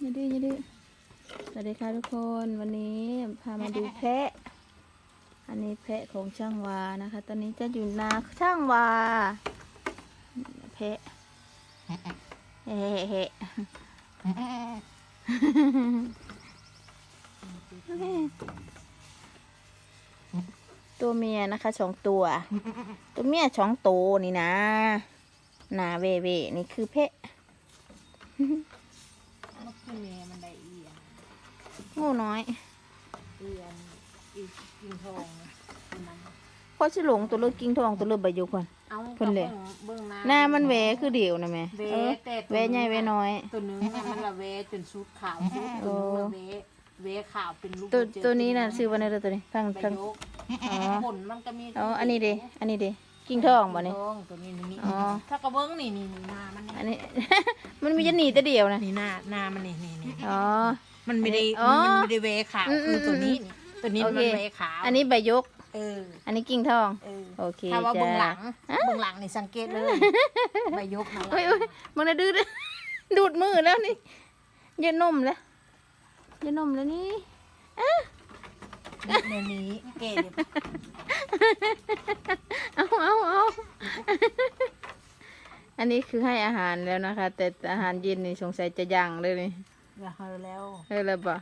อย่าดื้ออย่าดื้อสวัสดีค่ะทุกคนวันนี้พามาดูแพะ อันนี้แพะของช่างวานะคะ ตอนนี้จะอยู่นาช่างวา แพะเฮ้เฮ้ตัวเมียนะคะสองตัว ตัวเมียสองตัวนี่นะ นาเวเวนี่คือแพะ คือแม่มันได้เอียนงูน้อยเอียนอีกกินทองนะตัวนั้นพอชิหลงตัวเลือกกิ้งทองตัวเลือกใบยุคน เอาเพิ่นเลยเบื้องหน้าหน้ามันแหวคือเดียวนะแม่เวเออแต่แหวใหญ่แหวน้อย ตัวหนึงน่ะมันละเวจนสุดขาวสุดโอ้ตัวหนึงละเวเวขาวเป็นลูกตัวเจอตัวนี้น่ะซื้อวันไหนตัวนี้ฟังใบฟังยกอ๋อผลมันก็มีอ๋ออันนี้เดอันนี้เด กิ้งทองบ่นี่ ทองตัวนี้นี่อ๋อ ถ้ากระเบื้องนี่นี่นี่หน้ามันอันนี่นี้ มันมีจะหนีแต่เดียวนะ นี่หน้าหน้ามันนี่นี่นี่อ๋อ มันไม่ได้อ๋อมันไม่ได้เวขาวอืมคือตัวนี้อืมนี่ตัวนี้โอมันเคเวขาวอันนี้ใบยก เอออันนี้กิ้งทอง เออโอเคถ้าว่าจ้า เบื้องหลังเบื้องหลังนี่สังเกตเลยใบยกมาโอ้ยโอ้ยมันน่ะดื้อดูดมือแล้วนี่เย็นนมแล้วเย็นนมแล้วนี่เดี๋ยวนี้เก๋เดี๋ยว เอาเอาเอา อันนี้คือให้อาหารแล้วนะคะ แต่อาหารเย็นนี่สงสัยจะยังเลยนี่อย่าเฮอแล้วเออแล้วบ่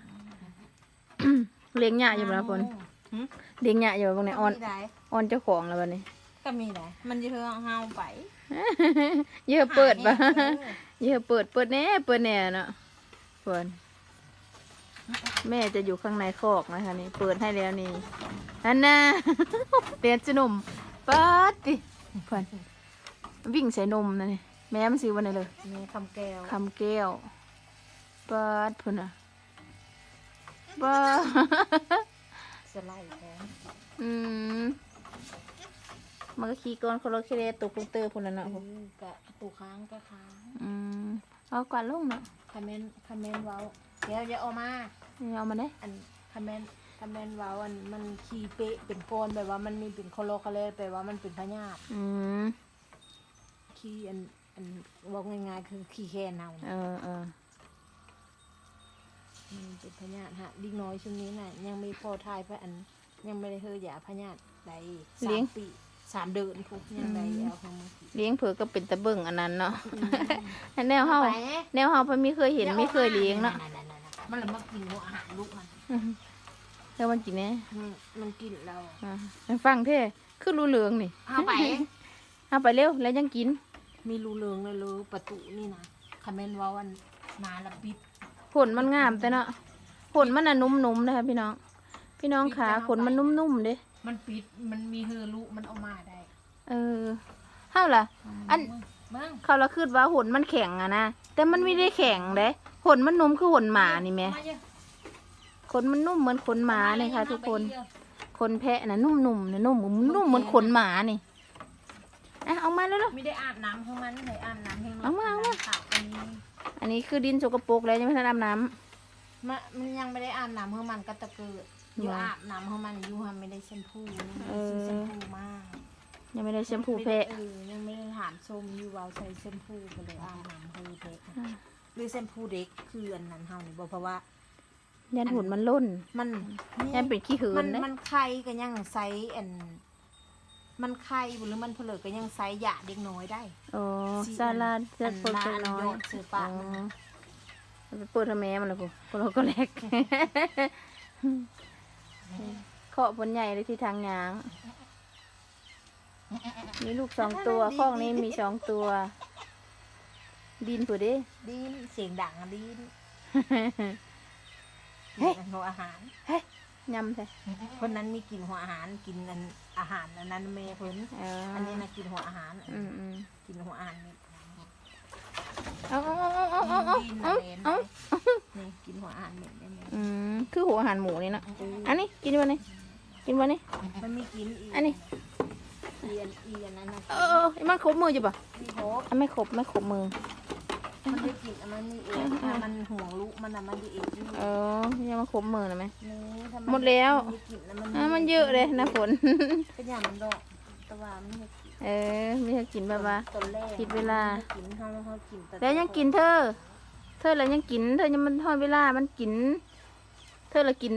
เลี้ยงหญ้าอยู่แล้วพนหึเลี้ยงหญ้าอยู่บางเนี่ยออนมีได้ออนเจ้าของแล้วบัดนี้ ก็มีได้มันจะเฮอเฮาไปเยอะเปิดบ่หาเองเออเยอะเปิดเปิดแน่เปิดแน่เนาะเปิดแม่จะอยู่ข้างในคอกนะคะนี่เปิดให้แล้วนี่อันน่ะ เตียนสนุ่มเปิดดิเพิ่น วิ่งใส่นมนะนี่แม่มันซื้อวันไหนเลยมีคำแก้วคำแก้วเปิดพุ่นอะเปิดสไลด์แทนอืมมันก็ขี่ก้อนโคโลเคเรตกลงเตอร์พุ่นแล้วเนาะเออกะตูค้างก็ค้างอืมเอากวาดลงเนาะคอมเมนต์คอมเมนต์เว้าเดี๋ยวจะเอามานี่เอามาได้อันคอมเมนต์คอมเมนต์เว้าอันมันคีเปะเป็นโกนแบบว่ามันมีเป็นโคโลคาเลแปลว่ามันเป็นพญาติอืม คีอันอันบอกง่ายๆคือคีแค่เนาเออเออมันเป็นพญาติฮะดิกน้อยช่วงนี้น่ะ ยังไม่พอทายพระอัน ยังไม่ได้เฮอยาพญาติใดสามปีสามเดือนพุกยังไดเอาของมากินเลี้ยงเผือก็เป็นตะเบิ่งอันนั้นเนาะแนวเฮาไปแนวเฮาเพิ่นมีเคยเห็นไม่เคยเลี้ยงเนาะมันเลยมากินหัวอาหารลูกมันแล้วมันกินแน่มันมันกินเราอ่าให้ฟังเท่คือรูเหลืองนี่เอาไป เอาไปเร็วแล้วยังกิน มีรูเรืองเลยเลยประตูนี่นะคอมเมนต์ว่าวันนาละปิดผลมันงามแต่เนาะผลมันน่ะนุ่มๆนะคะพี่น้อง พี่น้องขาขนมันนุ่มๆเด้มันปิดมันมีเฮอลูกมันเอามาได้ เออเฮาล่ะ อันเบิ้งเขาละคิดว่าหนมันแข็งอะนะแต่มันไม่ได้แข็งเด้หนมันนุ่มคือหนหมานี่แหม่มาเยอะขนมันนุ่มเหมือนขนหมาเนี่ยค่ะ ทุกคนขนแพะนะนุ่มๆนะนุ่มนุ่มเหมือนขนหมานี่ อะเอามาแล้วไม่ได้อาบน้ำของมันเลยอาบน้ำให้มันเอามาเอามาขาวอันนี้อันนี้คือดินสกปรกแล้วยังไม่ทันอาบน้มะมันยังไม่ได้อาบน้ำของมันก็ตะเกิดอยู่อาบน้ำของมันอยู่ฮะไม่ได้แชมพูยังไม่ได้ซื้อแชมพูมาำยังไม่ได้แชมพูแพะเออยังไม่ได้ถามชมอยู่ว่าใช้แชมพูก็เลยอาบน้ำให้เด็กอ่าหรือแชมพูเด็กคืออันนั้นเฮานี่บอกเพราะว่ายันหุ่นมันล่นมัน ยันเป็นขี้หืมันนนะมันไข่ก็ยังไซส์อัน มันไข่บ่หรือมันเผลอก็ยังไซส์หยาเด็กน้อยได้โอ้ซาลาจะเปิดอัตัวน้อยโดดซื้อปากมันอ๋อไปเปิดทำไมมันล่ะพวกคนเราก็แลกเคาะบนใหญ่เลยที่ทางยาง มีลูกสองตัวข้องนี้มีสองตัว ดินผู้เด้ดินเสียงดังอะดินเฮ้ยกินหัวอาหารยำใช่คนนั้นมีกินหัวอาหารกินอัน อาหารอันนั้นเมย์เพิ่นเอออันนี้นะกินหัวอาหาร อืมอืมกินหัวอาหารนี่เอาเอาเอาเอาเอาเอาดินเอาน่ะเมนเอานี่กินหัวอาหารเม็ดได้ไหมอืมคือหัวอาหารหมูนี่เนาะอันนี้กินวันนี้กินวันนี้ มันมีกินอีกอันนี้ เอียนเอียนนั่นนะเออเออมันครบมือจ้ะปะมีโหอันไม่ครบไม่ครบมือ มันได้กินอันมันนี่เองถ้ามันห่วงลูกมันอะมันดีเองนี่เออยังมาครบมือนะไหม ถ้าหมดแล้ว มันกินแล้วมันอะมันเยอะเลยนะฝน เป็นอย่างมันดอกแต่ว่ามันไม่กินเออไม่ให้กินแบบว่า ตอนแรกผิดเวลากินเขาเขากินต่แล้วยังกินเธอ เธอแล้วยังกิน เธอยังมันทอดเวลา มันกิน เธอละกิน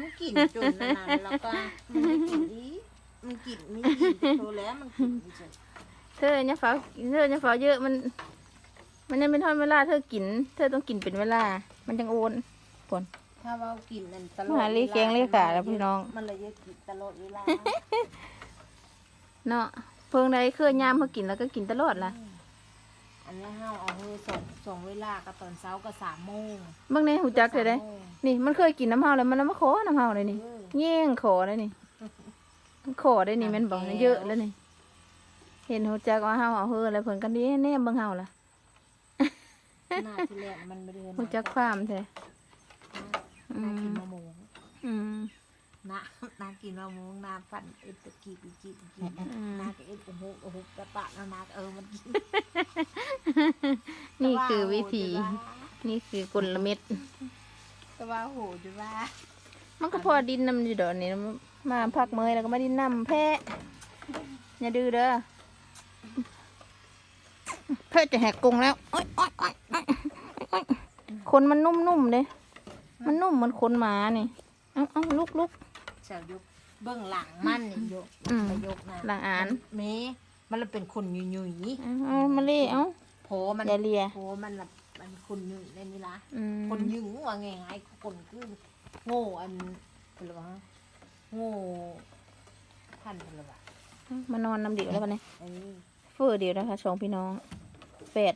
มันกินจนนานๆแล้วก็มันไม่กินอีมันกินไม่กินโตแล้วมันกินไม่ใช่เธอยังเฝ้าเธอยังเฝ้าเยอะมัน มันยังเป็นทอดเวลาเธอกิน เธอต้องกินเป็นเวลา มันจังโอนผลถ้าว่ากินนั่นตลอดหาลีแกงลีขาแล้วพี่น้อง มันเลยเยอะกินตลอดเวลาเนาะเพิ่งได้เคยยามเขากินแล้วก็กินตลอดล่ะ อันนี้ห้าเอาเฮอส่งส่งเวลาก็ตอนเช้าก็สามโมงบางในหูจักเลยได้สามโมงนี่มันเคยกินน้ำเฮาเลยมันแล้วมาขอน้ำเฮาเลยนี่เออแย่งขอเลยนี่มันขอได้นี่แมันบอกทำแก้วเยอะแล้วนี่ เห็นหูจักว่าเฮาเอาเฮออะไรเพิ่นกันดีแน่เบิ่งเฮาล่ะ หน้าที่แรกมันไม่ได้หูจักความแท้น่ากินมะม่วงอืมน่าน่ากินมะม่วงน่าปั่นเอ็ดตะกีบอีกกีบอีกกีบอืมน่าก็เอ็ดโอ้โหโอ้โหกระปะนานาเออมันกินนี่คือวิธีแต่ว่านี่คือกลเม็ด แต่ว่าโหจุว่า มันก็พอดินน้ำอยู่ดอกนี่มาพักเมยแล้วก็มาดินน้ำแพะอย่าดื้อเด้อ แพะจะแหกกรงแล้วโอ๊ยโอ๊ยโอ๊ยโอ๊ยโอ๊ยขนมันนุ่มๆเด้มันนุ่มเหมือนขนหมานี่เอ้าเอ้าลุกลุกเสียวยกเบื้องหลังมันนี่ยกอืม ไปยกนะหลังอ่านเมมันเลยเป็นคนยุ่ยยุ่ยเอาเอามาเล่เอ้าๆโผมันอย่าเลียโผมันแบบมันคนยุ่ยในนี้ละอืมคนยึงว่าไงไงคนคือโง่อันเป็นหรือเปล่าโง่พันเป็นหรือเปล่า มานอนน้ำเดียวแล้วปะเนี่ยอันนี้ เฟื่อเดียวนะคะสองพี่น้อง แฝด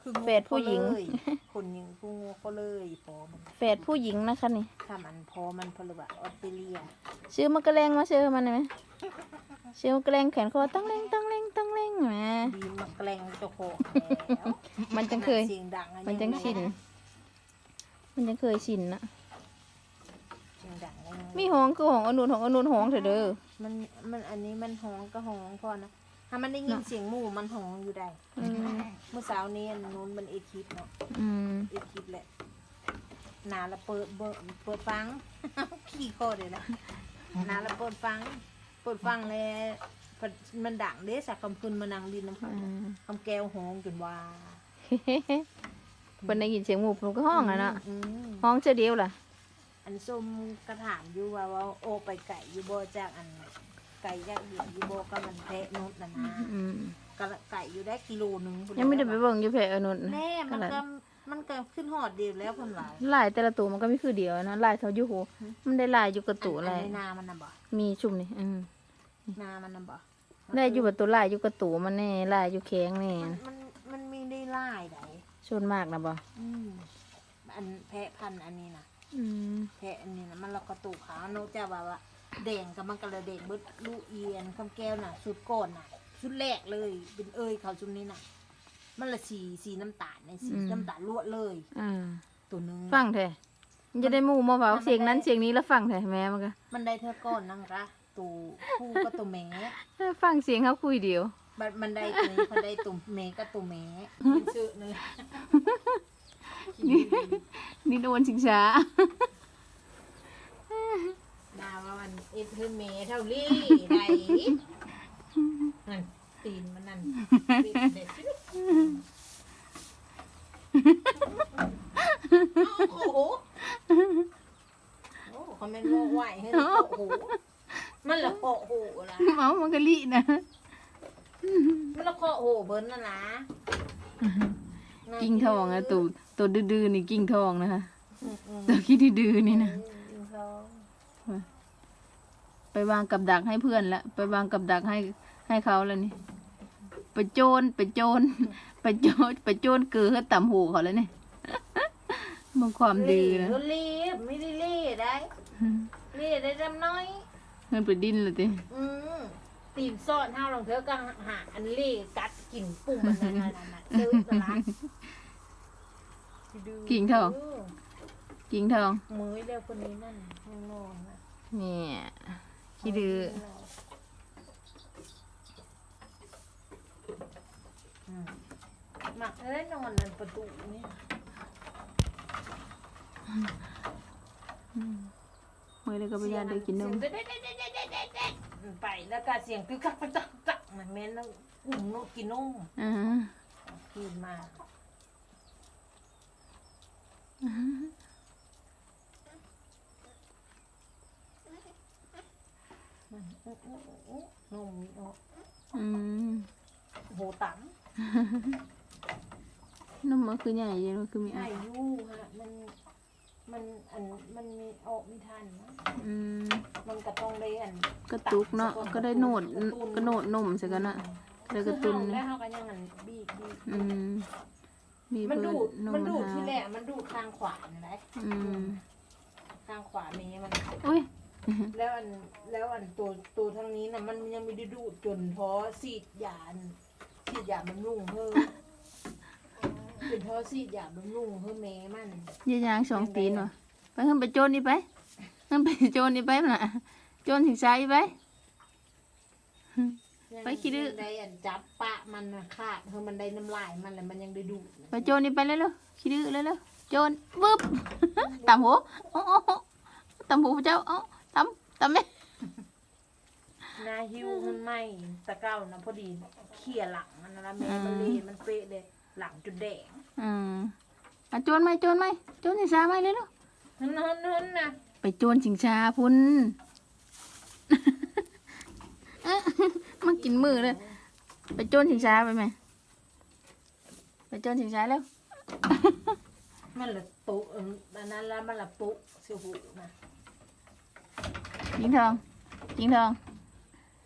คือโง่แฝดผู้หญิง ก็เลยคนยิงผู้โง่ก็เลยพอมันแฝดผู้หญิงนะคะนี่ ทำอันพอมันเพนหรือเปล่าออสเตรเลียซื้อมากระแรงมาซื้อมันได้ไหมซื้อมากระแรงแขนคอตั้งเร่งตั้งเร่งตั้งเร่งแหม ดีมาแกล้งเจ้าของแล้วมันจังเคยเสียงดังอะมันจังชิน มันจังเคยชินนะเสียงดังอะมีห้องคือห้องอนุนห้องอนุนห้องเถอะเด้อ มันมันอันนี้มันห้องก็ห้องพอนะ ถ้ามันได้ยินเสียงหมู่มันห้องอยู่ได้อืมเมื่อเช้านี้อันนู้นมันเอคิดเนาะอืมเอคิดแหละนาละเปิดเบิดเปิดฟัง ขี้โคตรเลยนะนาละเปิดฟัง เปิดฟังแล้วมันดังเด้สักคำคืนมานั่งดินน้ำเขาอืมคำแก้วห้องจนว่าเพิ่นได้ยินเสียงหมูผมก็ห้องอะเนาะอืม ห้องเจอเดียวล่ะ อันส้มกระถามอยู่ว่าว่าโอไปไก่อยู่บ่จากอัน ไก่จากเหยียอยู่บ่ก็มันแพะนุดนะนะอืมกะไก่อยู่ได้กิโลหนึงพุ่นยังไม่ได้ไปเบิ่งอยู่แผลอนุนแน่มันก็มันก็ขึ้นหอดเดียวแล้วเพิ่นว่าลายแต่ละตัวมันก็ไม่คือเดียวนะลายเท่าอยู่หูมันได้ลายอยู่กับตัวอันลายในนามันน่ะบ่มีชุ่มนี่อืมนามันน่ะบ่ได้อยู่กับตัวลายอยู่กับตัวมันแน่ลายอยู่แข็งแน่มันมันมันมีได้หลายไดส่วนมากนะบ่อืมอันแพะพันธุ์อันนี้นะอืมแพะอันนี้นะมันเรากระตุกขาวโนกจะว่าว่า แดงกับมันก็เลยแดงเบิดลูกเอียนคำแก้วน่ะสุดก่อนน่ะสุดแรกเลยเป็นเอ้ยเขาชุดนี้น่ะ มันละสีสีน้ำตาลในสีน้ำตาลลวดเลย อ่าตัวหนึงฟังแท้มันจะได้หมู่มาเว้าเสียงนั้นเสียงนี้แล้วฟังแท้แม่มันก็มันได้เท่าก้อนนั่งระตัวผู้ก็ตัวแม่ฟังเสียงเขาคุยเดียว บัดมันได้ตัวนี้เขาได้ตัวแม่ก็ตัวแม่เป็นชื่อเลยนี่โดนชิงช้าดาว่ามัน เอ็ดเฮือแม่เท่าลี่ได้นั่นตีนมันนั่นตีนเด็ดชิบโอ้โหโอ้คอมเมนต์ว่าไหวให้โอ้โหมันละโอ้โหละเมามันก็ลินะมันละโอ้โหเบิ้ลนะนะกิ้งทองอะตัวตัวดื้อๆนี่กิ้งทองนะคะอืมอืมตัวขี้ดื้อๆนี่นะกิ้งทอง ไปวางกับดักให้เพื่อนละไปวางกับดักให้ให้เขาแล้วนี่ไปโจรไปโจรไปโจรไปโจรเกือเขาต่ำหูเขาแล้วนี่มันความดื้อนะรีบรีบไม่ได้รีบได้รีบได้จำน้อยเงินไปดิ้นเลยติอืมตีนซ่อนห้าวลงเธอก็หาอันเล่กัดกินปุ่มมันนั่นนั่นนั่นซื้อตลาดกิ่งทองกิ้งทองมือเดียวคนนี้นั่นยังนอนนะเนี่ย ขี้ดื้ออืมหมักเอ้ยนอนนั่นประตูเนี่ยเมื่อไรก็ไปยานได้กินนมเสียงเด็ดเด็ดเด็ดเด็ดเด็ดเด็ดเด็ดไปแล้วก็เสียงคือคักจักจักมันแม่นแล้วกุ้งนกกินนมอ่ากินมา นมอืมโหตั้งนมมันคือใหญ่ยังมันคือมีใหญ่ยู่ฮะมันมันอันมันมีโอกมีทันอืมมันกระตองเลยอันกระตุกเนาะก็ได้โหนดกระโหนดนมใช่กันอะได้กระตุนแล้วเขาก็ยังอันบีบอืมมันดูดมันดูดที่แหละมันดูดทางขวาเห็นไหมอืมทางขวาเนี้มันอุ้ย แล้วอันแล้วอันตัวตัวทางนี้น่ะมันยังไม่ได้ดูดจนเพราะสีดยาอันสีดยาบำรุงเพิ่มเป็นเพราะสีดยาบำรุงเพิ่มแม่มันยายางสองตีนวะไปขึ้นไปโจนนี่ไปขึ้นไปโจนนี่ไปมันน่ะโจนถึงซ้ายไปไปขี้ดื้อยังได้อันจับปะมันน่ะขาดเพิ่มมันได้น้ำลายมันแล้วมันยังได้ดูดไปโจนนี่ไปเร็วๆขี้ดื้อเร็วๆโจนบึ๊บตำหัวโอ้โอ้โอ้ตำหัวพระเจ้าเอ้าตำตำแม่นาฮิวมันไหมตะเก้านะพอดีเขี่ยหลังมันนะแม่มันเลยมันเป๊ะเลยหลังจุดแดงอืมอะโจนไหมโจนไหมโจนสิงชาไหมเร็วนั่นนั่นนั่นนะๆไปโจนสิงชาพุ่นเอ๊ะมากินมือเลยไปโจนสิงชาไปไหมไปโจนสิงชาแล้วมันละตุเอออันนั้นแล้วมันละปุเสียวหูนะ ยิงทองยิงทอง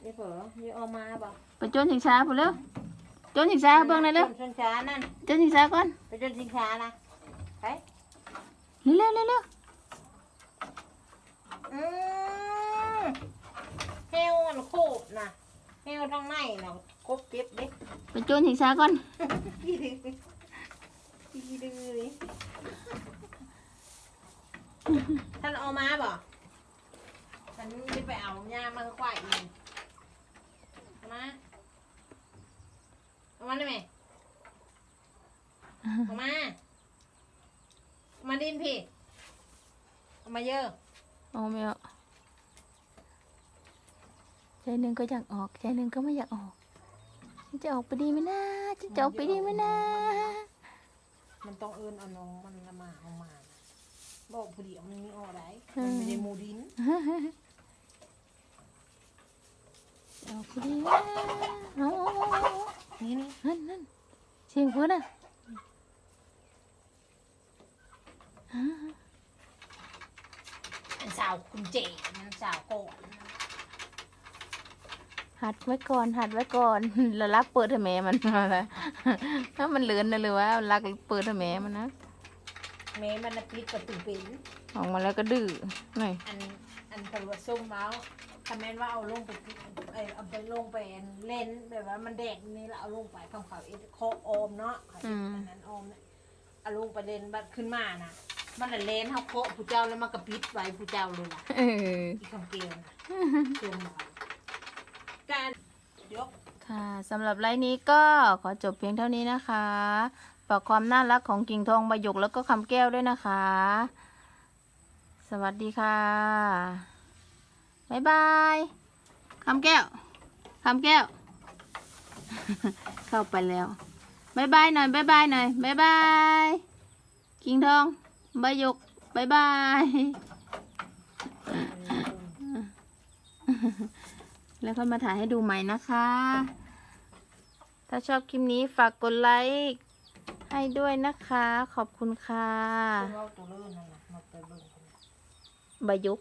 นี่เผลอนี่เอามาบ่ไปโจนสิงชาพุ่นเร็วโจนสิงชาเบิ่งหน่อยเร็วชนช้านั่นโจนสิงชาก่อนไปจนชิงช้านะไปเร็วๆเร็วอืมเฮลมันโคบนะเฮลทางในนะครบเก็บเด็กๆไปโจนสิงชาก่อนพี่ดื้อพี่ดื้อนี่ท่านเอามาบ่ฉั นจะไปเอายามาควายอีกเอามาเอามาได้ไหมเอามาเอามาดินพี่เอามาเยอะโอ้ไม่เอาใจหนึ่งก็อยากออก ใจหนึ่งก็ไม่อยากออกฉันจะออกไปดีไหมนะฉันจะออกไปดีไหมนะ มันต้องเอินเอาน้องมันละมาเอามานะบอกผู้เดียวมันมีออกได้มันไม่ได้หมูดิน ออกไปดีไหมนะโอ้นี่นี่นั่นนั่นเสียงเพื่อนอะสาวคุณเจมันสาวโกนหัดไว้ก่อน หัดไว้ก่อนแล้วรักเปิดให้แม่มันมาล้วถ้ามันเลือนนะหรือว่ารักเปิดให้แม่มันนะแม่มันน่ะปิดประตูเป็นออกมาแล้วก็ดื้อหน่อยอันอันตำรวจส่งมาส์ คอมเมนต์ว่าเอาลงไปปิดเอยเอาไปลงไปเล่นแบบว่ามันแดกนี่แล้วเอาลงไปคำเขาเอ็ดโคออมเนาะเขาเอ็ดอันนั้นออมเนี่ยเอาลงไปเล่นบัดขึ้นมานะมันละเล่นเขาโคผู้เจ้าแล้วมันก็ปิดไว้ผู้เจ้าเลยล่ะเอออีกคำเกลียวนะเติมหน่อยการยก ค่ะสำหรับไลฟ์นี้ก็ขอจบเพียงเท่านี้นะคะฝากความน่ารักของกิ่งทองใบหยกแล้วก็คำแก้วด้วยนะคะ สวัสดีค่ะ บายบายคำแก้วคำแก้ว เข้าไปแล้วบายบายหน่อยบายบายหน่อยบายบายกิ่งทองใบหยกบายบายแล้วก็มาถ่ายให้ดูใหม่นะคะ ถ้าชอบคลิปนี้ฝากกดไลค์ให้ด้วยนะคะ ขอบคุณค่ะเอาตัวเลื่อนนั่นนะมาไปเบิ่งคนใบหยก